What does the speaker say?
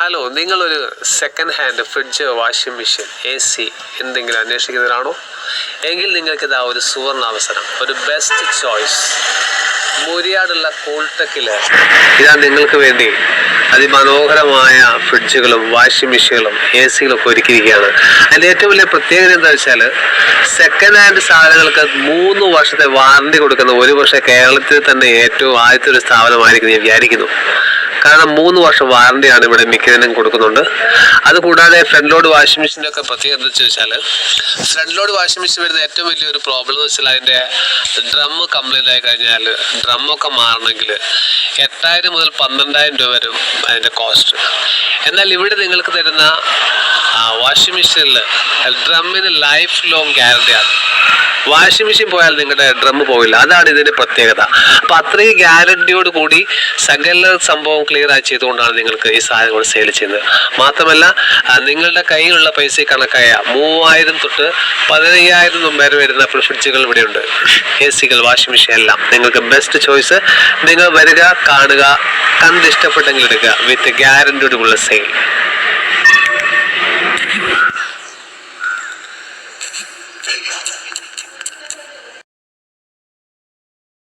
Hello നിങ്ങളൊരു second hand fridge washing machine A C എന്തെങ്കിലും അന്വേഷിക്കുന്നവരാണോ എങ്കിൽ നിങ്ങൾക്കിതാ ഒരു സുവർണ അവസരം ഒരു ബെസ്റ്റ് ചോയ്സ് മുരിയാടുള്ള കൂൾടെക്കിൽ ഇതാ നിങ്ങൾക്ക് വേണ്ടി അതിമനോഹരമായ ഫ്രിഡ്ജുകളും വാഷിംഗ് മെഷീനുകളും എ സികളൊക്കെ ഒരുക്കിയിരിക്കുകയാണ്. അതിന്റെ ഏറ്റവും വലിയ പ്രത്യേകത എന്താ വെച്ചാൽ സെക്കൻഡ് ഹാൻഡ് സാധനങ്ങൾക്ക് മൂന്ന് വർഷത്തെ വാറണ്ടി കൊടുക്കുന്ന ഒരു പക്ഷേ കേരളത്തിൽ തന്നെ ഏറ്റവും ആദ്യത്തെ ഒരു സ്ഥാപനമായിരിക്കും ഞാൻ വിചാരിക്കുന്നു. കാരണം മൂന്ന് വർഷം വാറണ്ടിയാണ് ഇവിടെ മിക്കതിനും കൊടുക്കുന്നുണ്ട്. അതുകൂടാതെ ഫ്രണ്ട് ലോഡ് വാഷിംഗ് മെഷീന്റെ ഒക്കെ പ്രത്യേകത എന്ന് വെച്ചാൽ ഫ്രണ്ട് ലോഡ് വാഷിംഗ് മെഷീൻ വരുന്ന ഏറ്റവും വലിയൊരു പ്രോബ്ലം എന്ന് വെച്ചാൽ അതിന്റെ ഡ്രം കംപ്ലൈന്റ് ആയി കഴിഞ്ഞാൽ ഡ്രമ്മൊക്കെ മാറണമെങ്കിൽ എട്ടായിരം മുതൽ പന്ത്രണ്ടായിരം രൂപ വരും അതിന്റെ കോസ്റ്റ് എന്നാൽ ഇവിടെ നിങ്ങൾക്ക് തരുന്ന വാഷിംഗ് മെഷീനിൽ ഡ്രമ്മിന് ലൈഫ് ലോങ് ഗ്യാരണ്ടിയാണ് വാഷിംഗ് മെഷീൻ പോയാൽ നിങ്ങളുടെ ഡ്രം പോവില്ല അതാണ് ഇതിന്റെ പ്രത്യേകത. അപ്പൊ അത്രയും ഗ്യാരണ്ടിയോട് കൂടി സകല സംഭവം ക്ലിയർ ആയി ചെയ്തുകൊണ്ടാണ് നിങ്ങൾക്ക് ഈ സാധനങ്ങൾ സെയിൽ ചെയ്യുന്നത്. മാത്രമല്ല നിങ്ങളുടെ കയ്യിലുള്ള പൈസ കണക്കായ മൂവായിരം തൊട്ട് പതിനയ്യായിരം വരെ വരുന്ന ഫ്രിഡ്ജുകൾ ഇവിടെയുണ്ട്. എ സികൾ വാഷിംഗ് മെഷീൻ എല്ലാം. നിങ്ങൾക്ക് ബെസ്റ്റ് ചോയ്സ് നിങ്ങൾ വരിക കാണുക കണ്ടിഷ്ടപ്പെട്ടെങ്കിൽ എടുക്കുക. വിത്ത് ഗ്യാരണ്ടിയോടുള്ള സെയിൽ